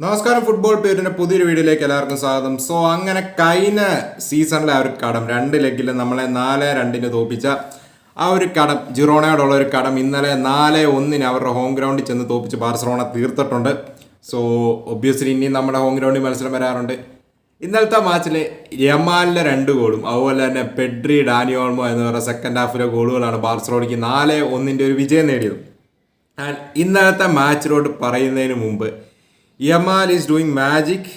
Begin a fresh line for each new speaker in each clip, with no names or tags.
നമസ്കാരം ഫുട്ബോൾ പേരിന്റെ പുതിയൊരു വീഡിയോയിലേക്ക് എല്ലാവർക്കും സ്വാഗതം. സോ അങ്ങനെ കഴിഞ്ഞ സീസണിലെ ആ ഒരു കടം രണ്ട് ലെഗിൽ നമ്മളെ നാല് രണ്ടിന് തോപ്പിച്ച ആ ഒരു കടം ജിറോണയോടുള്ള ഒരു കടം ഇന്നലെ നാല് ഒന്നിന് അവരുടെ ഹോം ഗ്രൗണ്ടിൽ ചെന്ന് തോപ്പിച്ച് ബാർസലോണ തീർത്തിട്ടുണ്ട്. സോ ഒബ്വിയസ്ലി ഇനിയും നമ്മുടെ ഹോം ഗ്രൗണ്ടിൽ മത്സരം വരാറുണ്ട്. ഇന്നലത്തെ മാച്ചിൽ യമാലിന്റെ രണ്ട് ഗോളും അതുപോലെ തന്നെ പെഡ്രി ഡാനിയോൾമോ എന്ന് പറയുന്ന സെക്കൻഡ് ഹാഫിലെ ഗോളുകളാണ് ബാർസലോണയ്ക്ക് നാല് ഒന്നിന്റെ ഒരു വിജയം നേടിയത്. ഇന്നലത്തെ മാച്ചിലോട്ട് പറയുന്നതിന് മുമ്പ് യമാൽ ഈസ് ഡൂയിങ് മാജിക്.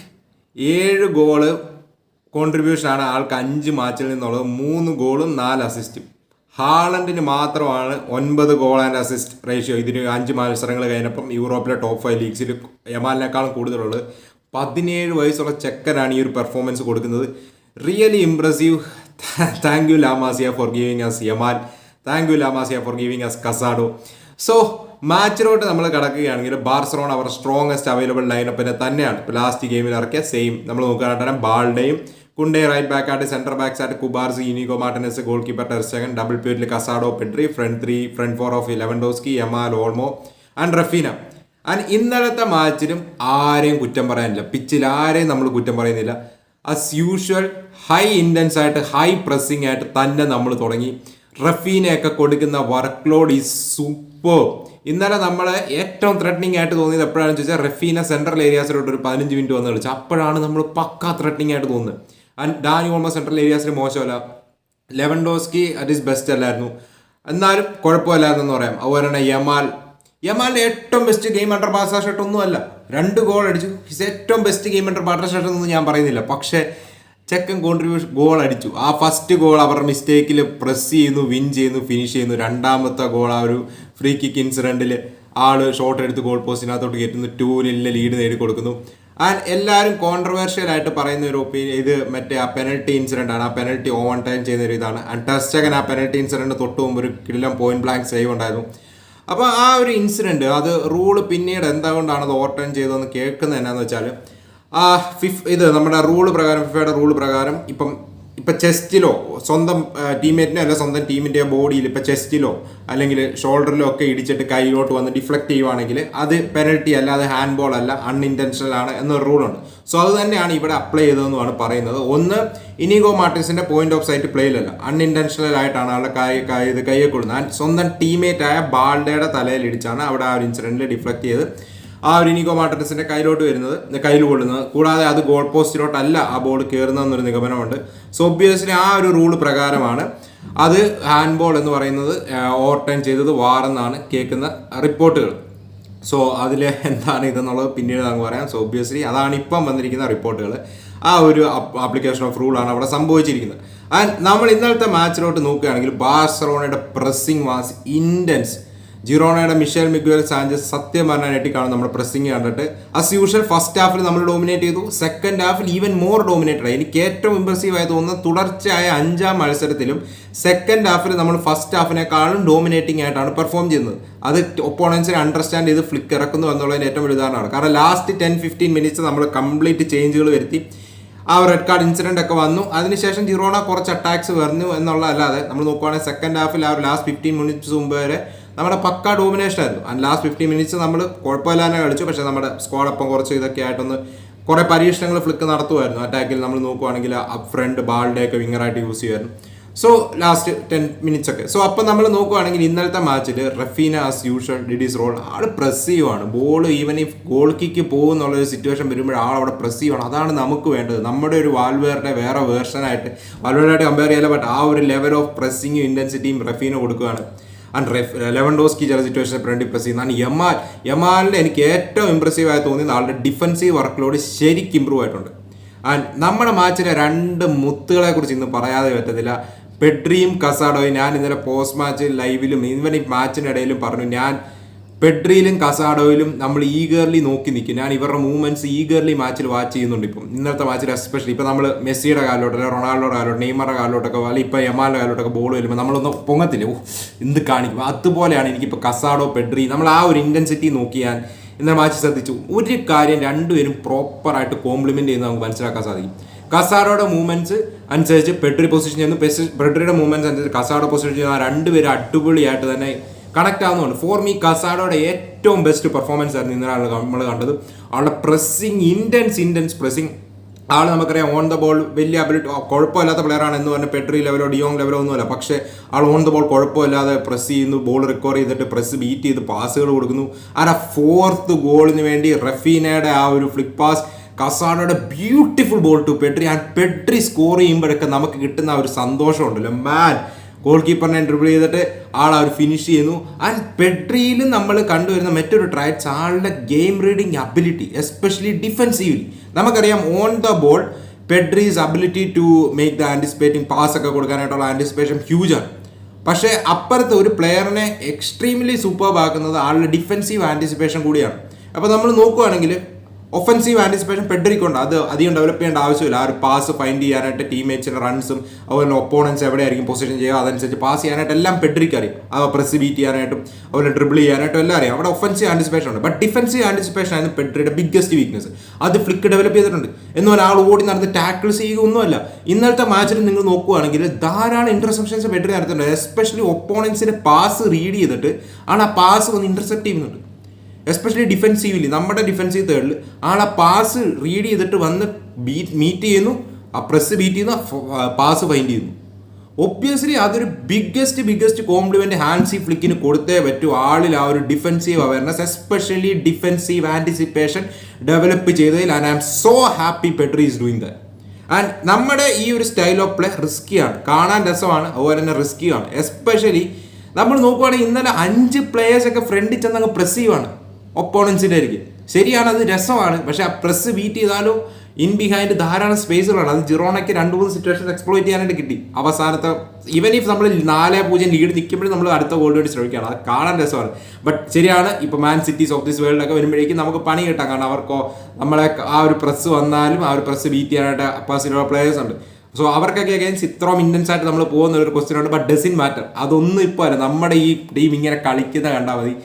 ഏഴ് ഗോൾ കോൺട്രിബ്യൂഷനാണ് ആൾക്ക് അഞ്ച് മാച്ചിൽ നിന്നുള്ളത്. മൂന്ന് ഗോളും നാല് അസിസ്റ്റും ഹാളണ്ടിന് മാത്രമാണ് ഒൻപത് ഗോൾ ആൻഡ് അസിസ്റ്റ് റേഷ്യോ ഇതിന് അഞ്ച് മത്സരങ്ങൾ കഴിഞ്ഞപ്പം യൂറോപ്പിലെ ടോപ്പ് ഫൈവ് ലീഗ്സിൽ യമാലിനേക്കാളും കൂടുതലുള്ളത്. പതിനേഴ് വയസ്സുള്ള ചെക്കനാണ് ഈ ഒരു പെർഫോമൻസ് കൊടുക്കുന്നത്. Really impressive thank you La Masia for giving us Yamal thank you La Masia for giving us Casado so മാച്ചിലോട്ട് നമ്മൾ കിടക്കുകയാണെങ്കിൽ ബാർസലോണ അവർ സ്ട്രോങ്ങസ്റ്റ് അവൈലബിൾ ലൈനപ്പിനെ തന്നെയാണ്. ഇപ്പോൾ ലാസ്റ്റ് ഗെയിമിൽ ഇറക്കിയ സെയിം നമ്മൾ നോക്കുകയാണെങ്കിൽ ബാളുടെയും കുണ്ടേ റൈറ്റ് ബാക്ക് ആയിട്ട് സെന്റർ ബാക്ക്സ് ആയിട്ട് Cubarsi Inigo Martinez goalkeeper Ter Stegen double പ്യൂരിൽ Casado Pedri front three front four of Lewandowski Yamal Olmo and Raphinha and ഇന്നലത്തെ മാച്ചിലും ആരെയും കുറ്റം പറയാനില്ല. പിച്ചിൽ ആരെയും നമ്മൾ കുറ്റം പറയുന്നില്ല. അസ് യൂഷ്വൽ ഹൈ ഇന്റൻസ് ആയിട്ട് ഹൈ പ്രസ്സിംഗ് ആയിട്ട് തന്നെ നമ്മൾ തുടങ്ങി. റഫീനയൊക്കെ കൊടുക്കുന്ന വർക്ക് ലോഡ് ഈസ് സൂപ്പർ ഇന്നലെ നമ്മൾ ഏറ്റവും ത്രെറ്റനിങ് ആയിട്ട് തോന്നിയത് എപ്പോഴാണെന്ന് ചോദിച്ചാൽ റഫീന സെൻട്രൽ ഏരിയാസിലോട്ട് ഒരു പതിനഞ്ച് മിനിറ്റ് വന്ന് കളിച്ചു. അപ്പോഴാണ് നമ്മൾ പക്ക ത്രെറ്റനിങ് ആയിട്ട് തോന്നുന്നത്. ആൻഡ് ഡാനി ഓൾമോ സെൻട്രൽ ഏരിയാസിൽ മോശമല്ല. Lewandowski at his best അല്ലായിരുന്നു. എന്നാലും കുഴപ്പമില്ലായിരുന്നെന്ന് പറയാം. അതുപോലെ തന്നെ യമാൽ യമാലിന്റെ ഏറ്റവും best game under pass shirt ഒന്നുമല്ല രണ്ട് ഗോൾ അടിച്ചു. ഹിസ് ഏറ്റവും ബെസ്റ്റ് ഗെയിം അണ്ടർ പാട്ടർ ഒന്നും ഞാൻ പറയുന്നില്ല. പക്ഷേ ചെക്കൻ കോൺട്രിബ്യൂഷൻ ഗോൾ അടിച്ചു. ആ ഫസ്റ്റ് ഗോൾ അവർ മിസ്റ്റേക്കിൽ പ്രസ് ചെയ്യുന്നു വിൻ ചെയ്യുന്നു ഫിനിഷ് ചെയ്യുന്നു. രണ്ടാമത്തെ ഗോൾ ആ ഒരു ഫ്രീ കിക്ക് ഇൻസിഡന്റിൽ ആൾ ഷോട്ട് എടുത്ത് ഗോൾ പോസ്റ്റിനകത്തോട്ട് കയറ്റുന്നു. ടൂ നില്ല ലീഡ് നേടിക്കൊടുക്കുന്നു ആൻഡ് എല്ലാവരും കോൺട്രവേഴ്ഷ്യൽ ആയിട്ട് പറയുന്ന ഒരു ഒപ്പീനിയൻ ഇത് മറ്റേ ആ പെനൽറ്റി ഇൻസിഡന്റ് ആണ്. ആ പെനൽറ്റി ഓൺ ടൈം ചെയ്യുന്ന ഒരു ഇതാണ്. ആൻഡ് ടെസ്റ്റകൻ ആ പെനൽറ്റി ഇൻസിഡന്റ് തൊട്ട് മുമ്പ് ഒരു കിടിലം പോയിന്റ് ബ്ലാങ്ക് സേവ് ഉണ്ടായിരുന്നു. അപ്പോൾ ആ ഒരു ഇൻസിഡന്റ് അത് റൂൾ പിന്നീട് എന്തുകൊണ്ടാണ് അത് ഓവർ ടൈം ചെയ്തതെന്ന് കേൾക്കുന്നത് എന്നാന്ന് വെച്ചാൽ ഫിഫ് ഇത് നമ്മുടെ റൂൾ പ്രകാരം ഫിഫയുടെ റൂൾ പ്രകാരം ഇപ്പം ഇപ്പം ചെസ്റ്റിലോ സ്വന്തം ടീമേറ്റിനോ അല്ല സ്വന്തം ടീമിന്റെ ബോഡിയിൽ ഇപ്പം ചെസ്റ്റിലോ അല്ലെങ്കിൽ ഷോൾഡറിലോ ഒക്കെ ഇടിച്ചിട്ട് കൈയിലോട്ട് വന്ന് ഡിഫ്ലക്ട് ചെയ്യുവാണെങ്കിൽ അത് പെനൽറ്റി അല്ല അത് ഹാൻഡ് ബോൾ അല്ല അൺഇന്റൻഷണൽ ആണ് എന്നൊരു റൂളുണ്ട്. സോ അത് തന്നെയാണ് ഇവിടെ അപ്ലൈ ചെയ്തതെന്നാണ് പറയുന്നത്. ഒന്ന് ഇനിഗോ മാർട്ടിൻസിന്റെ പോയിന്റ് ഓഫ് സൈറ്റ് പ്ലേയിലല്ല അൺഇന്റൻഷണൽ ആയിട്ടാണ് ആളുടെ കൈ കൈ ഇത് കയ്യെ കൊടുക്കുന്നത് സ്വന്തം ടീമേറ്റായ ബാൾഡയുടെ തലയിൽ ഇടിച്ചാണ് അവിടെ ആ ഒരു ഇൻസിഡന്റിൽ ഡിഫ്ലക്ട് ചെയ്ത് ആ ഒരു ഇനിഗോ മാർട്ടിനസിന്റെ കയ്യിലോട്ട് വരുന്നത് കയ്യിൽ കൊള്ളുന്നത്. കൂടാതെ അത് ഗോൾ പോസ്റ്റിലോട്ടല്ല ആ ബോൾ കയറുന്നതെന്നൊരു നിഗമനമുണ്ട്. സോ ഒബ്വിയസ്ലി ആ ഒരു റൂൾ പ്രകാരമാണ് അത് ഹാൻഡ് ബോൾ എന്ന് പറയുന്നത് ഓവർ ടൈം ചെയ്തത് വാറെന്നാണ് കേൾക്കുന്ന റിപ്പോർട്ടുകൾ. സോ അതിൽ എന്താണ് ഇതെന്നുള്ളത് പിന്നീട് നമുക്ക് പറയാം. സോ ഒബ്വിയസ്ലി അതാണ് ഇപ്പം വന്നിരിക്കുന്ന റിപ്പോർട്ടുകൾ ആ ഒരു ആപ്ലിക്കേഷൻ ഓഫ് റൂളാണ് അവിടെ സംഭവിച്ചിരിക്കുന്നത്. ആൻഡ് നമ്മൾ ഇന്നലത്തെ മാച്ചിലോട്ട് നോക്കുകയാണെങ്കിൽ ബാഴ്സലോണയുടെ പ്രസ്സിംഗ് വാസ് ഇന്റൻസ് ജിറോണയുടെ മിഷേൽ മിഗ്വൽ സാഞ്ചസ് സത്യം പറഞ്ഞാൽ ഞെട്ടിക്കാണ് നമ്മുടെ പ്രസിംഗ് കണ്ടിട്ട്. അസ് യൂഷ്വൽ ഫസ്റ്റ് ഹാഫിൽ നമ്മൾ ഡോമിനേറ്റ് ചെയ്തു. സെക്കൻഡ് ഹാഫിൽ ഈവൻ മോർ ഡോമിനേറ്റഡ് ആയി. എനിക്ക് ഏറ്റവും ഇമ്പ്രസീവ് ആയി തോന്നുന്നത് തുടർച്ചയായ അഞ്ചാം മത്സരത്തിലും സെക്കൻഡ് ഹാഫിൽ നമ്മൾ ഫസ്റ്റ് ഹാഫിനേക്കാളും ഡോമിനേറ്റിംഗ് ആയിട്ടാണ് പെർഫോം ചെയ്യുന്നത്. അത് ഒപ്പോണൻസിനെ അണ്ടർസ്റ്റാൻഡ് ചെയ്ത് ഫ്ലിക്ക് ഇറക്കുന്നു എന്നുള്ളതിന് ഏറ്റവും വലിയ ഉദാഹരണമാണ്. കാരണം ലാസ്റ്റ് ടെൻ ഫിഫ്റ്റീൻ മിനിറ്റ്സ് നമ്മൾ കംപ്ലീറ്റ് ചേഞ്ചുകൾ വരുത്തി. ആ റെഡ് കാർഡ് ഇൻസിഡന്റ് ഒക്കെ വന്നു. അതിനുശേഷം ജിറോണ കുറച്ച് അറ്റാക്സ് വന്നു എന്നുള്ളതല്ലാതെ നമ്മൾ നോക്കുവാണെങ്കിൽ സെക്കൻഡ് ഹാഫിൽ ആ ഒരു ലാസ്റ്റ് ഫിഫ്റ്റീൻ മിനിറ്റ്സ് മുമ്പ് വരെ നമ്മുടെ പക്ക ഡോമിനേഷൻ ആയിരുന്നു. ആൻഡ് ലാസ്റ്റ് ഫിഫ്റ്റി മിനിറ്റ്സ് നമ്മൾ കുഴപ്പമില്ലാതെ കളിച്ചു. പക്ഷേ നമ്മുടെ സ്ക്വാഡൊപ്പം കുറച്ച് ഇതൊക്കെ ആയിട്ടൊന്ന് കുറേ പരീക്ഷണങ്ങൾ ഫ്ലിക്ക് നടത്തുമായിരുന്നു. അറ്റാക്കിൽ നമ്മൾ നോക്കുവാണെങ്കിൽ അപ്പ് ഫ്രണ്ട് ബാളിന്റെ ഒക്കെ വിങ്ങറായിട്ട് യൂസ് ചെയ്യുമായിരുന്നു. സോ ലാസ്റ്റ് ടെൻ മിനിറ്റ്സ് ഒക്കെ. സോ അപ്പം നമ്മൾ നോക്കുവാണെങ്കിൽ ഇന്നലത്തെ മാച്ചിൽ Raphinha as usual did his role press ചെയ്യുവാണ് ബോൾ ഈവൻ ഈ ഗോൾ കിക്ക് പോകും ഒരു സിറ്റുവേഷൻ വരുമ്പോൾ ആൾ അവിടെ പ്രസ് ചെയ്യുവാണ് അതാണ് നമുക്ക് വേണ്ടത്. നമ്മുടെ ഒരു വാൽവേറിന്റെ വേറെ വേർഷനായിട്ട് വാൽവേറായിട്ട് കമ്പയർ ചെയ്യാൻ ബട്ട് ആ ഒരു ലെവൽ ഓഫ് പ്രസ്സിങ്ങും ഇന്റൻസിറ്റിയും റഫീന കൊടുക്കുകയാണ്. ആൻഡ് റെഫ് ലെവൻഡോസ്കി ചില സിറ്റുവേഷൻ ഫ്രണ്ട് ഇംപ്രസ് ചെയ്യുന്നതാണ് യമാൽ യമാലിന്റെ എനിക്ക് ഏറ്റവും ഇംപ്രസീവ് ആയി തോന്നിയത് ആളുടെ ഡിഫൻസീവ് വർക്ക് ലോഡ് ശരിക്കും ഇമ്പ്രൂവ് ആയിട്ടുണ്ട്. ആൻഡ് നമ്മുടെ മാച്ചിലെ രണ്ട് മുത്തുകളെ കുറിച്ച് ഇന്ന് പറയാതെ പറ്റത്തില്ല. പെഡ്രിയും കസാഡോയും ഞാൻ ഇന്നലെ പോസ്റ്റ് മാച്ച് ലൈവിലും ഈവൻ ഈ മാച്ചിനിടയിലും പറഞ്ഞു ഞാൻ പെഡ്രിയിലും കസാഡോയിലും നമ്മൾ ഈഗർലി നോക്കി നിൽക്കും. ഞാൻ ഇവരുടെ മൂവ്മെന്റ്സ് ഈഗർലി മാച്ചിൽ വാച്ച് ചെയ്യുന്നുണ്ട് ഇപ്പം. ഇന്നത്തെ മാച്ചിൽ എസ്പെഷ്യലി ഇപ്പം നമ്മൾ മെസ്സിയുടെ കാലിലോട്ട് അല്ലെങ്കിൽ റൊണാൾഡോയുടെ കാലിലോട്ട് നെയ്മറുടെ കാലിലോട്ടൊക്കെ അല്ലെങ്കിൽ ഇപ്പം യമാലിന്റെ കാലിലോട്ടൊക്കെ ബോൾ വരുമ്പോൾ നമ്മളൊന്ന് പൊങ്ങത്തില്ല. ഓ എന്ത് കാണിക്കും. അതുപോലെയാണ് എനിക്കിപ്പോൾ കസാഡോ പെഡ്രി നമ്മൾ ആ ഒരു ഇന്റൻസിറ്റി നോക്കിയാൽ ഇന്നലെ മാച്ച് ശ്രദ്ധിച്ചു. ഒരു കാര്യം രണ്ടുപേരും പ്രോപ്പറായിട്ട് കോംപ്ലിമെന്റ് ചെയ്യുന്നത് നമുക്ക് മനസ്സിലാക്കാൻ സാധിക്കും. കസാറോയുടെ മൂവ്മെന്റ്സ് അനുസരിച്ച് പെട്രി പൊസിഷൻ ചെയ്യുന്നു. പെട്രിയുടെ മൂവ്മെന്റ്സ് അനുസരിച്ച് കസാറോ പൊസിഷൻ ചെയ്യുന്ന രണ്ടുപേരും അടിപൊളിയായിട്ട് തന്നെ കണക്ട് ആവുന്നുണ്ട് ഫോർ മീ കസാഡോയുടെ ഏറ്റവും ബെസ്റ്റ് പെർഫോമൻസ് ആയിരുന്നു ഇന്നലെ നമ്മൾ കണ്ടത്. ആളുടെ പ്രസ്സിങ് ഇന്റൻസ് ഇന്റൻസ് പ്രസ്സിങ് ആൾ നമുക്കറിയാം ഓൺ ദ ബോൾ വലിയ അബിലിറ്റി കുഴപ്പമില്ലാത്ത പ്ലെയറാണ് എന്ന് പറഞ്ഞാൽ പെട്രി ലെവലോ ഡിയോങ് ലെവലോ ഒന്നുമല്ല. പക്ഷേ ആൾ ഓൺ ദ ബോൾ കുഴപ്പമില്ലാതെ പ്രസ് ചെയ്യുന്നു ബോൾ റിക്കവർ ചെയ്തിട്ട് പ്രസ് ബീറ്റ് ചെയ്ത് പാസുകൾ കൊടുക്കുന്നു. ആ ഫോർത്ത് ഗോളിന് വേണ്ടി റഫീനയുടെ ആ ഒരു flick pass കസാഡയുടെ beautiful ball to Pedri and Pedri score ചെയ്യുമ്പോഴൊക്കെ നമുക്ക് കിട്ടുന്ന ഒരു സന്തോഷമുണ്ടല്ലോ. മാൻ ഗോൾ കീപ്പറിനെ ഡ്രിബിൾ ചെയ്തിട്ട് ആൾ അവർ ഫിനിഷ് ചെയ്യുന്നു. ആൻഡ് പെട്രിയിൽ നമ്മൾ കണ്ടുവരുന്ന മറ്റൊരു ട്രൈറ്റ്സ് ആളുടെ game reading ability especially defensively നമുക്കറിയാം on the ball Pedri's ability to make the anticipating pass ഒക്കെ കൊടുക്കാനായിട്ടുള്ള ആന്റിസിപ്പേഷൻ ഹ്യൂജാണ് പക്ഷേ അപ്പുറത്ത് ഒരു പ്ലെയറിനെ എക്സ്ട്രീംലി സൂപ്പർബ് ആക്കുന്നത് ആളുടെ ഡിഫെൻസീവ് ആന്റിസിപ്പേഷൻ കൂടിയാണ്. അപ്പോൾ നമ്മൾ നോക്കുകയാണെങ്കിൽ ഒഫൻസീവ് ആന്റിസിപ്പേഷൻ പെഡ്രിക്കുണ്ട് അത് അധികം ഡെവലപ്പ് ചെയ്യേണ്ട ആവശ്യമില്ല. ആ ഒരു പാസ് ഫൈൻഡ് ചെയ്യാനായിട്ട് ടീംമേറ്റ്സിന്റെ റൺസും അതുപോലെ ഒപ്പോണൻസ് എവിടെയായിരിക്കും പൊസിഷൻ ചെയ്യുക അതനുസരിച്ച് പാസ് ചെയ്യാനായിട്ട് എല്ലാം പെഡ്രിക്ക് അറിയും. അത് പ്രസ് ബീറ്റ് ചെയ്യാനായിട്ടും അതുപോലെ ഡ്രിബിൾ ചെയ്യാനായിട്ടും എല്ലാം അറിയാം. അവിടെ ഒഫൻസീവ് ആന്റിസിപ്പേഷൻ ഉണ്ട്. ബട്ട് ഡിഫൻസീവ് ആന്റിസിപ്പേഷൻ ആയിരുന്നു പെഡ്രിയുടെ ബിഗ്ഗസ്റ്റ് വീക്ക്നസ് അത് ഫ്ലിക്ക് ഡെവലപ്പ് ചെയ്തിട്ടുണ്ട്. എന്നാൽ ആൾ ഓടി നടന്ന് ടാക്കിൾ ചെയ്യുക ഒന്നുമല്ല. ഇന്നലത്തെ മാച്ചിൽ നിങ്ങൾ നോക്കുകയാണെങ്കിൽ ധാരാളം ഇന്റർസെപ്ഷൻസ് പെഡ്രി നടത്തുന്നുണ്ട് എസ്പെഷ്യലി ഒപ്പോണൻസിന്റെ പാസ് റീഡ് ചെയ്തിട്ട് ആണ് ആ പാസ് വന്ന് ഇന്റർസെപ്റ്റ് ചെയ്യുന്നുണ്ട്. എസ്പെഷ്യലി ഡിഫെൻസീവ്ലി നമ്മുടെ ഡിഫെൻസീവ് തേർഡിൽ ആളെ പാസ് റീഡ് ചെയ്തിട്ട് വന്ന് ബീറ്റ് മീറ്റ് ചെയ്യുന്നു. ആ പ്രസ് ബീറ്റ് ചെയ്യുന്നു പാസ് ഫൈൻഡ് ചെയ്യുന്നു. ഒബ്വിയസ്ലി അതൊരു ബിഗ്ഗസ്റ്റ് ബിഗ്ഗസ്റ്റ് കോംപ്ലിമെന്റ് ഹാൻസി ഫ്ലിക്കിന് കൊടുത്തേ പറ്റൂ. ആളിൽ ആ ഒരു defensive awareness especially defensive anticipation develop ചെയ്തതിൽ and I am so happy Pedri is doing that and നമ്മുടെ ഈ ഒരു സ്റ്റൈൽ ഓഫ് പ്ലേ റിസ്ക്കിയാണ് കാണാൻ രസമാണ് അതുപോലെ തന്നെ റിസ്ക്കിയാണ് എസ്പെഷ്യലി നമ്മൾ നോക്കുവാണെങ്കിൽ ഇന്നലെ അഞ്ച് പ്ലേയേഴ്സ് ഒക്കെ ഫ്രണ്ടിൽ ചെന്ന് അങ്ങ് പ്രസ് ചെയ്യുവാണ്. ഒപ്പോണൻസിന്റെ ആയിരിക്കും ശരിയാണ് അത് രസമാണ് പക്ഷെ ആ പ്രസ് ബീറ്റ് ചെയ്താലും ഇൻ ബിഹൈൻഡ് ധാരാളം സ്പേസുകളാണ് അത് ജിറോണയ്ക്ക് രണ്ട് മൂന്ന് സിറ്റുവേഷൻ എക്സ്പ്ലോയിറ്റ് ചെയ്യാനായിട്ട് കിട്ടി. അവസാനത്തെ ഈവൻ ഇഫ് നമ്മൾ നാല് പൂജ്യം ലീഡ് നിൽക്കുമ്പോഴും നമ്മൾ അടുത്ത ഗോൾ വേണ്ടി ശ്രമിക്കുകയാണ്. അത് കാണാൻ രസമാണ്. ബട്ട് ശരിയാണ് ഇപ്പോൾ Man Cities of this world ഒക്കെ വരുമ്പോഴേക്കും നമുക്ക് പണി കിട്ടാം കാരണം അവർക്കോ നമ്മളെ ആ ഒരു പ്രസ് വന്നാലും ആ ഒരു പ്രസ് ബീറ്റ് ചെയ്യാനായിട്ട് അപ്പാസിലുള്ള പ്ലേയേഴ്സ് ഉണ്ട്. സോ അവർക്കൊക്കെ അഗൈൻസ് ഇത്രയും ഇന്റൻസ് ആയിട്ട് നമ്മൾ പോകുന്ന ഒരു ക്വസ്റ്റ്യൻ ഉണ്ട്. ബട്ട് ഇൻ മാറ്റർ അതൊന്നും ഇപ്പോൾ അല്ല. നമ്മുടെ ഈ ടീം ഇങ്ങനെ കളിക്കുന്ന കണ്ടാൽ മതി.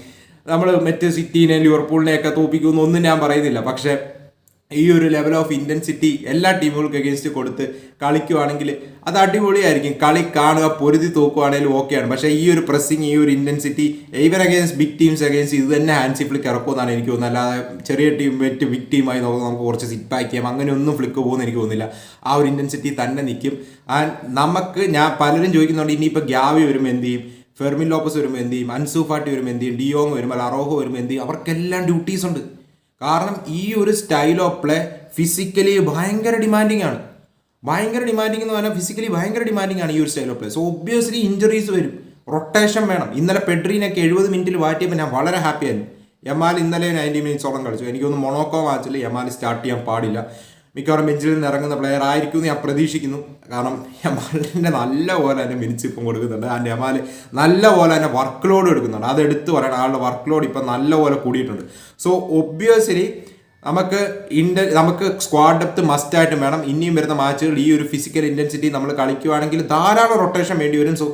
നമ്മൾ മറ്റ് സിറ്റീനെ ലിവർപൂളിനെയൊക്കെ തോപ്പിക്കുമെന്ന് ഒന്നും ഞാൻ പറയുന്നില്ല. പക്ഷെ ഈ ഒരു ലെവൽ ഓഫ് ഇന്റൻസിറ്റി എല്ലാ ടീമുകൾക്ക് അഗേൻസ്റ്റ് കൊടുത്ത് കളിക്കുവാണെങ്കിൽ അത് അടിപൊളിയായിരിക്കും. കളി കാണുക പൊരുതി തോക്കുവാണെങ്കിലും ഓക്കെയാണ്. പക്ഷേ ഈ ഒരു പ്രസ്സിങ് ഈ ഒരു intensity even against big teams against ഇത് തന്നെ ഹാൻഡ് ഫ്ലിക്ക് ഇറക്കുമെന്നാണ് എനിക്ക് തോന്നുന്നത്. അല്ലാതെ ചെറിയ ടീം വെറ്റ് ബിഗ് ടീമായി നോക്കുമ്പോൾ നമുക്ക് കുറച്ച് സിറ്റ് പാക്ക് ചെയ്യാം. അങ്ങനെ ഒന്നും ഫ്ലിക്ക് പോകുമെന്ന് എനിക്ക് തോന്നുന്നില്ല. ആ ഒരു ഇന്റൻസിറ്റി തന്നെ നിൽക്കും. ആൻഡ് നമുക്ക് ഞാൻ പലരും ചോദിക്കുന്നുണ്ട് ഇനിയിപ്പോൾ ഗ്യാവി വരുമ്പോൾ എന്ത് ചെയ്യും? ഫെർമിൻ ലോപ്പസ് വരുമ്പോൾ എന്ത് ചെയ്യും? അൻസു ഫാട്ടി വരുമ്പോൾ എന്ത് ചെയ്യും? ഡിയോങ് വരുമ്പോൾ അറോഹോ വരുമ്പോൾ എന്ത് ചെയ്യും? അവർക്കെല്ലാം ഡ്യൂട്ടീസ് ഉണ്ട്. കാരണം ഈ ഒരു സ്റ്റൈൽ ഓഫ് പ്ലേ ഫിസിക്കലി ഭയങ്കര ഡിമാൻഡിങ് ആണ്. ഭയങ്കര ഡിമാൻഡിങ് എന്ന് പറഞ്ഞാൽ ഫിസിക്കലി ഭയങ്കര ഡിമാൻഡിങ് ആണ് ഈ ഒരു style of play so obviously injuries വരും. റൊട്ടേഷൻ വേണം. ഇന്നലെ പെഡ്രീനൊക്കെ എഴുപത് മിനിറ്റിൽ മാറ്റിയപ്പോൾ ഞാൻ വളരെ ഹാപ്പിയായിരുന്നു യമാൽ ഇന്നലെ നയന്റി മിനിറ്റ്സോളം കളിച്ചു. എനിക്കൊന്ന് മൊണോക്കോ മാച്ചിൽ യമാൽ സ്റ്റാർട്ട് ചെയ്യാൻ പാടില്ല. മിക്കവാറും ബെഞ്ചിൽ നിന്ന് ഇറങ്ങുന്ന പ്ലെയർ ആയിരിക്കും ഞാൻ പ്രതീക്ഷിക്കുന്നു. കാരണം യമാലിന്റെ നല്ല പോലെ തന്നെ മിനിച്ച് ഇപ്പം കൊടുക്കുന്നുണ്ട്. ആൻഡ് യമാൽ നല്ല പോലെ തന്നെ വർക്ക് ലോഡ് എടുക്കുന്നുണ്ട്. അത് എടുത്തു പറയണം ആളുടെ വർക്ക് ലോഡ് ഇപ്പം നല്ല പോലെ കൂടിയിട്ടുണ്ട്. സോ ഒബ്വിയസ്ലി നമുക്ക് ഇൻഡ നമുക്ക് സ്ക്വാഡ് ഡെപ്ത് മസ്റ്റ് ആയിട്ടും വേണം. ഇനിയും വരുന്ന മാച്ചുകൾ ഈ ഒരു ഫിസിക്കൽ ഇന്റൻസിറ്റി നമ്മൾ കളിക്കുവാണെങ്കിൽ ധാരാളം റൊട്ടേഷൻ വേണ്ടി വരും. സോ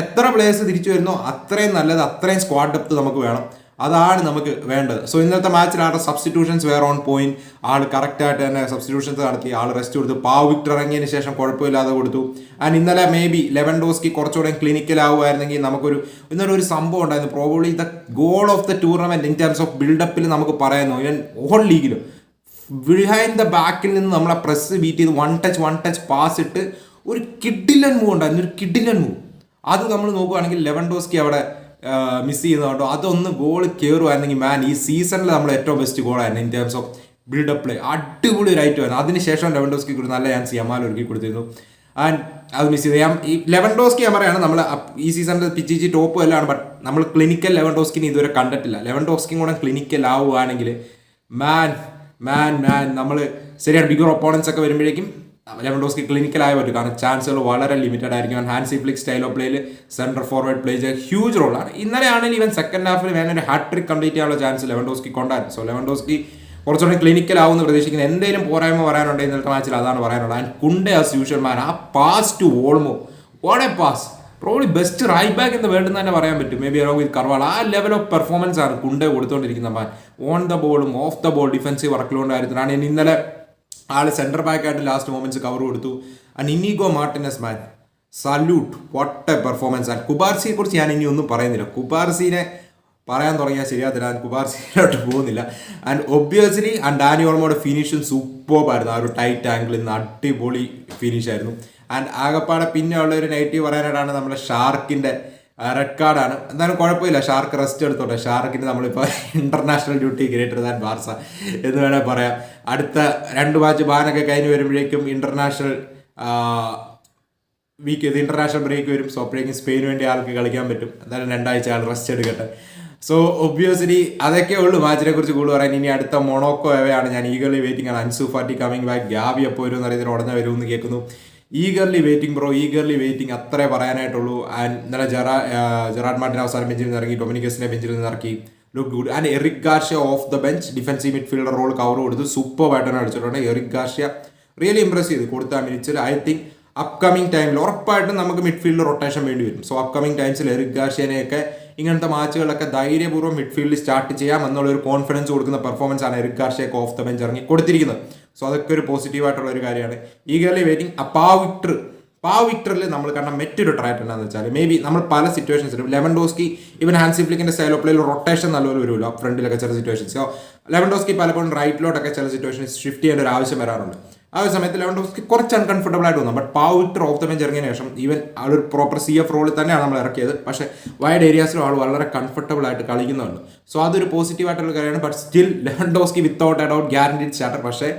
എത്ര പ്ലേയേഴ്സ് തിരിച്ചു വരുന്നോ അത്രയും നല്ലത് അത്രയും സ്ക്വാഡ് ഡെപ്ത് നമുക്ക് വേണം. അതാണ് നമുക്ക് വേണ്ടത്. സോ ഇന്നത്തെ മാച്ചിൽ ആളുടെ സബ്സ്റ്റിറ്റ്യൂഷൻസ് വേർ ഓൺ പോയിന്റ് ആൾ കറക്റ്റായിട്ട് തന്നെ സബ്സ്റ്റിറ്റ്യൂഷൻസ് നടത്തി. ആൾ റെസ്റ്റ് കൊടുത്തു. പാവ് വിക്ടർ ഇറങ്ങിയതിന് ശേഷം കുഴപ്പമില്ലാതെ കൊടുത്തു. ആൻഡ് ഇന്നലെ മേ ബി ലെവൻ ഡോസ്ക്ക് കുറച്ചുകൂടെ ക്ലിനിക്കൽ ആവുമായിരുന്നെങ്കിൽ നമുക്കൊരു ഇന്നലെ ഒരു സംഭവം ഉണ്ടായിരുന്നു. Probably the goal of the tournament in terms of ബിൽഡപ്പിൽ നമുക്ക് പറയുന്നു ഇവൻ ഓൾ ലീഗിലും ബിഹൈൻഡ് ദ ബാക്കിൽ നിന്ന് നമ്മളെ പ്രസ് ബീറ്റ് ചെയ്ത് one touch one touch pass ഇട്ട് ഒരു കിഡിലൻ മൂവ് ഉണ്ടായിരുന്നു. ഒരു കിഡിലൻ മൂവ് അത് നമ്മൾ നോക്കുകയാണെങ്കിൽ ലെവൻ ഡോസ്ക്ക് അവിടെ മിസ് ചെയ്യുന്നതുകൊണ്ടോ അതൊന്ന് ഗോൾ കയറുമായിരുന്നെങ്കിൽ മാൻ ഈ സീസണിൽ നമ്മൾ ഏറ്റവും best ഗോളായിരുന്നു in terms of buildup play അടിപൊളി റൈറ്റ് ആയിരുന്നു. അതിനുശേഷം ലെവൻഡോസ്കി ഒരു നല്ല ചാൻസ് യമാൽ ഒരുക്കി കൊടുത്തിരുന്നു. ആൻഡ് അത് മിസ് ചെയ്തു. ഞാൻ ഈ ലെവൻഡോസ്കി ഞാൻ പറയാണ് നമ്മൾ ഈ സീസണിൽ പിച്ചിച്ചി ടോപ്പ് എല്ലാം ബട്ട് നമ്മൾ ക്ലിനിക്കൽ ലെവൻഡോസ്കിനെ ഇതുവരെ കണ്ടിട്ടില്ല. ലെവൻഡോസ്കിയും കൂടെ ക്ലിനിക്കൽ ആവുകയാണെങ്കിൽ മാൻ മാൻ മാൻ നമ്മൾ ശരിയാണ് ബിഗർ ഒപ്പോണൻസ് ഒക്കെ വരുമ്പോഴേക്കും ലെവൻഡോസ്കി ക്ലിനിക്കലായ പറ്റും. കാരണം ചാൻസുകൾ വളരെ ലിമിറ്റഡ് ആയിരിക്കും. ഹാൻസി ഫ്ലിക് സ്റ്റൈൽ ഓഫ് പ്ലേയിൽ സെൻട്രൽ ഫോർവേഡ് പ്ലേ ചെയ്ത ഹ്യൂജ് റോളാണ് ഇന്നലെ ആണെങ്കിൽ ഇവൻ സെക്കൻഡ് ഹാഫിൽ വേനൊരു ഹാട്രിക് കംപ്ലീറ്റ് ചെയ്യാനുള്ള ചാൻസ് ലെവൻഡോസ്കി കൊണ്ടായിരുന്നു. സോ ലെവൻഡോസ്കി കുറച്ചുകൂടി ക്ലിനിക്കൽ ആവുമെന്ന് പ്രതീക്ഷിക്കുന്നത് എന്തെങ്കിലും പോരായ്മ പറയാനുണ്ടെങ്കിൽ ഇന്നത്തെ മാച്ചിൽ അതാണ് പറയാനുള്ളത്. And Kounde as usual man ആ pass to Olmo what a pass probably best right back എന്ന് വേണ്ടെന്ന് തന്നെ പറയാൻ പറ്റും. മേ ബി അറോ വിത്ത് കർവാൾ ആ ലെവൽ ഓഫ് പെർഫോമൻസ് ആണ് കുണ്ടെ കൊടുത്തുകൊണ്ടിരിക്കുന്ന മാൻ ഓൺ ദ ബോളും ഓഫ് ദ ബോൾ ഡിഫൻസീവ് വർക്കിലുണ്ടായിരുന്നു ആണ് ഇനി ഇന്നലെ ആൾ സെന്റർ ബാക്കായിട്ട് ലാസ്റ്റ് മൊമെന്റ്സ് കവർ കൊടുത്തു. And Inigo Martinez man salute what a performance and കുബാർസിയെ കുറിച്ച് ഞാൻ ഇനി ഒന്നും പറയുന്നില്ല. കുബാർസിനെ പറയാൻ തുടങ്ങിയാൽ ശരിയാത്തില്ല ഞാൻ കുബാർസിയിലോട്ട് പോകുന്നില്ല. ആൻഡ് ഒബ്വിയസ്ലി ആൻഡ് ഡാനി ഓർമോയുടെ ഫിനിഷും സൂപ്പർബായിരുന്നു ആ ഒരു ടൈറ്റ് ആംഗിളിൽ നിന്ന് അടിപൊളി ഫിനിഷായിരുന്നു ആൻഡ് ആകപ്പാടെ പിന്നെ ഉള്ള ഒരു നെഗറ്റീവ് പറയാനായിട്ടാണ് നമ്മുടെ ഷാർക്കിന്റെ റെഡ് കാർഡാണ് എന്തായാലും കുഴപ്പമില്ല. ഷാർക്ക് റെസ്റ്റ് എടുത്തോട്ടെ. ഷാർക്കിന് നമ്മളിപ്പോൾ international duty greater than Barca എന്ന് വേണേൽ പറയാം. അടുത്ത രണ്ട് മാച്ച് ബാനൊക്കെ കഴിഞ്ഞ് വരുമ്പോഴേക്കും ഇന്റർനാഷണൽ വീക്ക് ഇത് ഇന്റർനാഷണൽ ബ്രേക്ക് വരും. സോ അപ്പോഴേക്കും സ്പെയിന് വേണ്ടി ആൾക്ക് കളിക്കാൻ പറ്റും. എന്തായാലും രണ്ടാഴ്ച ആൾ റെസ്റ്റ് എടുക്കട്ടെ. സോ ഒബ്വിയസ്ലി അതൊക്കെ ഉള്ളൂ. മാച്ചിനെ കുറിച്ച് കൂടുതൽ പറയാൻ. ഇനി അടുത്ത മൊണോക്കോ എവയാണ്. ഞാൻ ഈഗർലി വെയിറ്റിംഗ് ആണ്. Ansu Fati coming back Gavi എപ്പോൾ വരും എന്നറിയത്തിന് ഉടനെ വരുമെന്ന് കേൾക്കുന്നു. Eagerly waiting bro eagerly waiting അത്രേ പറയാനായിട്ടുള്ളൂ. ആൻഡ് ഇന്നലെ ജെറാ ജെറാഡ് മാർട്ടിൻ അവസാനം ബെഞ്ചിൽ നിന്ന് ഇറങ്ങി ഡൊമിനിക്കസിനെ ബെഞ്ചിൽ നിന്ന് ഇറക്കി. Look good and Eric Garcia off the bench defensive midfielder role cover കൊടുത്ത് സൂപ്പർ ബാറ്റാണ് അടിച്ചിട്ടുണ്ട് എറിക് ഗാർഷ്യ റിയലി ഇംപ്രസ് ചെയ്ത്. കൊടുത്ത മിനിച്ചിൽ ഐ തിങ്ക് അപ്കമിങ് ടൈമിൽ ഉറപ്പായിട്ടും നമുക്ക് മിഡ്ഫീൽഡ് റൊട്ടേഷൻ വേണ്ടി വരും. സോ അപ്കമിങ് ടൈംസിൽ എറിക് ഗാർഷ്യനെയൊക്കെ ഇങ്ങനത്തെ മാച്ചുകളൊക്കെ ധൈര്യപൂർവം മിഡ്ഫീൽഡിൽ സ്റ്റാർട്ട് ചെയ്യാം എന്നുള്ള ഒരു കോൺഫിഡൻസ് കൊടുക്കുന്ന പെർഫോമൻസ് ആണ് എറിക് ഗാർഷ്യക്ക് ഓഫ് ദ ബെഞ്ച് ഇറങ്ങി കൊടുത്തിരിക്കുന്നത്. സോ അതൊക്കെ ഒരു പോസിറ്റീവ് ആയിട്ടുള്ള ഒരു കാര്യമാണ്. ഈഗർലി വെയിറ്റിംഗ് ആ പാ വിക്ടർ പാ വിക്ടറിൽ നമ്മൾ കണ്ട മറ്റൊരു ട്രാറ്റ് എന്താണെന്ന് വെച്ചാൽ മേ ബി നമ്മൾ പല സിറ്റുവേഷൻസിലും ലെവൻ ഡോസ്കി ഇവൻ ഹാൻസി ഫ്ലിക്കിന്റെ സ്റ്റൈൽ ഓഫ് പ്ലേയിൽ റൊട്ടേഷൻ നല്ലപോലെ വരുമല്ലോ. ഫ്രണ്ടിലൊക്കെ ചില സിറ്റുവേഷൻസ് സോ ലെവൻ ഡോസ്കി പലപ്പോഴും റൈറ്റിലോട്ടൊക്കെ ചില സിറ്റുവേഷൻസ് ഷിഫ്റ്റ് ചെയ്യേണ്ട ഒരു ആവശ്യം വരാറുണ്ട്. ആ ഒരു സമയത്ത് ലെവൻ ഡോസ്കി കുറച്ച് അൺകംഫർട്ടബിൾ ആയിട്ട് തോന്നും ബട്ട് പാ വിക്ടർ ഓഫ് ദ ബെഞ്ച് ചെറിയ ശേഷം ഈവൻ ആ ഒരു പ്രോപ്പർ സി എഫ് റോളിൽ തന്നെയാണ് നമ്മൾ ഇറക്കിയത്. പക്ഷേ വൈഡ് ഏരിയാസിലും ആൾ വളരെ കംഫർട്ടബിൾ ആയിട്ട് കളിക്കുന്നുണ്ട്. സോ അതൊരു പോസിറ്റീവ് ആയിട്ടുള്ള കാര്യമാണ്. But still Lewandowski without a doubt guaranteed starter പക്ഷേ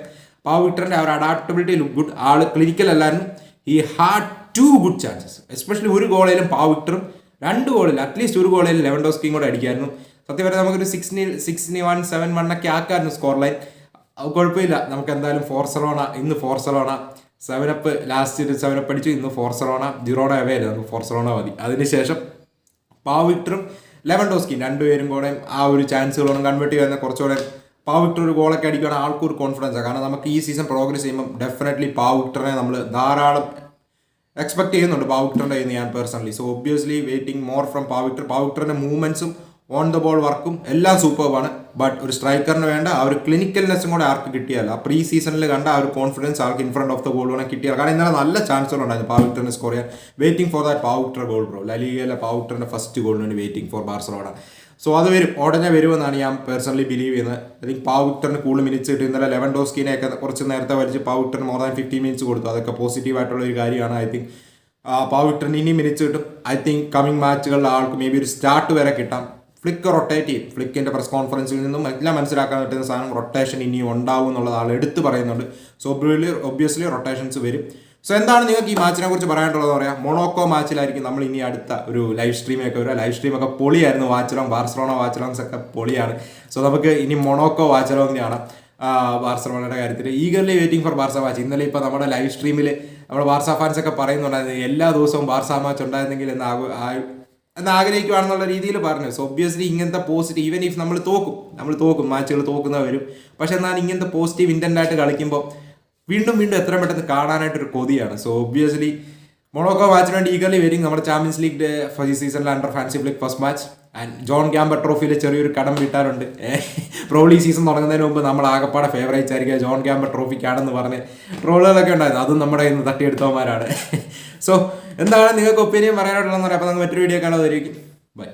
പാ വിക്ടറിന്റെ ആ ഒരു അഡാപ്റ്റബിലിറ്റി ലുക്ക് ഗുഡ് ആൾ ക്ലിനിക്കൽ അല്ലായിരുന്നു. He had two good chances especially ഒരു ഗോളേലും പാവ് വിക്ടറും രണ്ട് ഗോളിൽ അറ്റ്ലീസ്റ്റ് ഒരു ഗോളിൽ ലെവൻ ഡോസ്കിയും കൂടെ അടിക്കായിരുന്നു. സത്യം പറഞ്ഞാൽ നമുക്കൊരു സിക്സ്നി സിക്സ്റ്റി വൺ സെവൻ വൺ ഒക്കെ ആക്കായിരുന്നു സ്കോർ ലൈൻ കുഴപ്പമില്ല. നമുക്ക് എന്തായാലും ഫോർ സെലോണ ഇന്ന് സെവൻ സെവനപ്പ് ലാസ്റ്റ് സെവനപ്പ് അടിച്ചു. ഇന്ന് ഫോർ സെലോണ ജിറോണ അവേ അല്ലേ നമുക്ക് ഫോർ സെലോണ മതി. അതിനുശേഷം പാവിക്ടറും ലെവൻ ഡോസ്കിയും രണ്ടുപേരും കൂടെ ആ ഒരു ചാൻസുകളൊന്നും കൺവേർട്ട് ചെയ്യുന്ന കുറച്ചുകൂടെ പാവിക്ടർ ഒരു ഗോളൊക്കെ അടിക്കുകയാണ് ആൾക്കൊരു കോൺഫിഡൻസ് കാരണം നമുക്ക് ഈ സീസൺ പ്രോഗ്രസ് ചെയ്യുമ്പോൾ ഡെഫിനറ്റ്ലി പാവിക്ടറിനെ നമ്മൾ ധാരാളം എക്സ്പെക്ട് ചെയ്യുന്നുണ്ട് പാവിക്ടറിന്റെ ഞാൻ personally so obviously waiting more from Pau Victor പാവിക്ടറിന്റെ മൂവ്മെന്റ്സും ഓൺ ദ ബോൾ വർക്കും എല്ലാം സൂപ്പർബാണ് ബട്ട് ഒരു സ്ട്രൈക്കറിന് വേണ്ട ആ ഒരു ക്ലിനിക്കൽനെസ്സും കൂടെ ആർക്ക് കിട്ടിയാൽ ആ പ്രീ സീസണിൽ കണ്ട ആ ഒരു കോൺഫിഡൻസ് ആൾക്ക് in front of the goal വേണം കിട്ടിയാൽ. കാരണം ഇന്നലെ നല്ല ചാൻസുകളുണ്ടായിരുന്നു പാവിക്ടറിന് സ്കോർ ചെയ്യാൻ. Waiting for that Pau Victor goal bro ലലിഗയിലെ പാവുട്ടറിന്റെ ഫസ്റ്റ് ഗോളിന് വേണ്ടി വെയിറ്റിംഗ് ഫോർ ബാർസലോണ സോ അത് വരും. ഉടനെ വരുമെന്നാണ് ഞാൻ പേഴ്സണലി ബിലീവ് ചെയ്യുന്നത്. ഐ തിങ്ക് പാവുട്ടറിന് കൂടുതൽ മിനിറ്റ്സ് കിട്ടി. ഇന്നലെ ലെവൻ ഡോസ്കിനെയൊക്കെ കുറച്ച് നേരത്തെ വലിച്ച് പാവുട്ടറിന് മോർ ദാൻ ഫിഫ്റ്റി മിനിറ്റ്സ് കൊടുത്തു. അതൊക്കെ പോസിറ്റീവ് ആയിട്ടുള്ള ഒരു കാര്യമാണ് ഐ തിങ്ക് പാവിട്ടറിന് ഇനി മിനിറ്റ്സ് കിട്ടും. ഐ തിങ്ക് കമ്മിങ് മാച്ചുകളിൽ ആൾക്ക് മേ ബി ഒരു സ്റ്റാർട്ട് വരെ കിട്ടാം. ഫ്ലിക്ക് റൊട്ടേറ്റ് ചെയ്യും. ഫ്ലിക്കിന്റെ പ്രസ് കോൺഫറൻസിൽ നിന്നും എല്ലാം മനസ്സിലാക്കാൻ പറ്റുന്ന സാധനം റൊട്ടേഷൻ ഇനിയും ഉണ്ടാവും എന്നുള്ളത് ആൾ എടുത്ത് പറയുന്നുണ്ട്. സോ ഒബ്വിയസ്ലി റൊട്ടേഷൻസ് വരും. സോ എന്താണ് നിങ്ങൾക്ക് ഈ മാച്ചിനെ കുറിച്ച് പറയാനുള്ളത് പറയാം? മൊണോക്കോ മാച്ചിലായിരിക്കും നമ്മൾ ഇനി അടുത്ത ഒരു ലൈവ് സ്ട്രീമൊക്കെ വരിക. ലൈവ് സ്ട്രീമൊക്കെ പൊളിയായിരുന്നു. വാച്ചലോങ് ബാർസലോണ വാച്ചലോങ്സ് ഒക്കെ പൊളിയാണ്. സോ നമുക്ക് ഇനി മൊണോക്കോ വാച്ചലോങ്ങിനെയാണ് ബാർസലോണയുടെ കാര്യത്തിൽ eagerly waiting for Barca match ഇന്നലെ ഇപ്പോൾ നമ്മുടെ ലൈവ് സ്ട്രീമിൽ നമ്മുടെ ബാർസ ഫാൻസ് ഒക്കെ പറയുന്നുണ്ടായിരുന്നു എല്ലാ ദിവസവും ബാർസ മാച്ച് ഉണ്ടായിരുന്നെങ്കിൽ എന്ന് ആ- എന്ന് ആഗ്രഹിക്കുകയാണെന്നുള്ള രീതിയിൽ പറഞ്ഞു. സോ ഒബ്വിയസ്ലി ഇങ്ങനത്തെ പോസിറ്റീവ് ഈവൻ ഇഫ് നമ്മൾ തോക്കും നമ്മൾ തോക്കും മാച്ചുകൾ തോക്കുന്നവരും പക്ഷെ എന്നാൽ ഇങ്ങനത്തെ പോസിറ്റീവ് ഇന്റന്റ് ആയിട്ട് കളിക്കുമ്പോൾ വീണ്ടും വീണ്ടും എത്രയും പെട്ടെന്ന് കാണാനായിട്ടൊരു കൊതിയാണ്. സോ ഒബ്വിയസ്ലി മൊണോക്കോ മാച്ചിന് വേണ്ടി ഈഗർലി വെയിറ്റിംഗ് നമ്മുടെ ചാമ്പ്യൻസ് ലീഗ് ഫസ്റ്റ് സീസണിൽ under Hansi league first match and Joan Gamper ട്രോഫിയിൽ ചെറിയൊരു കടം വീട്ടാറുണ്ട്. പ്രോളി സീസൺ തുടങ്ങുന്നതിന് മുമ്പ് നമ്മൾ ആകപ്പാടെ ഫേവറേറ്റ്സ് ആയിരിക്കുക ജോൺ ക്യാമ്പർ ട്രോഫിക്കാണെന്ന് പറഞ്ഞ് ട്രോളുകളൊക്കെ ഉണ്ടായിരുന്നു. അതും നമ്മുടെ ഇന്ന് തട്ടിയെടുത്തവന്മാരാണ്. സോ എന്താണ് നിങ്ങൾക്ക് ഒപ്പീനിയൻ പറയാനുള്ളതെന്ന് പറയാം. അപ്പോൾ നമുക്ക് മറ്റൊരു വീഡിയോ കാണാതായിരിക്കും ബൈ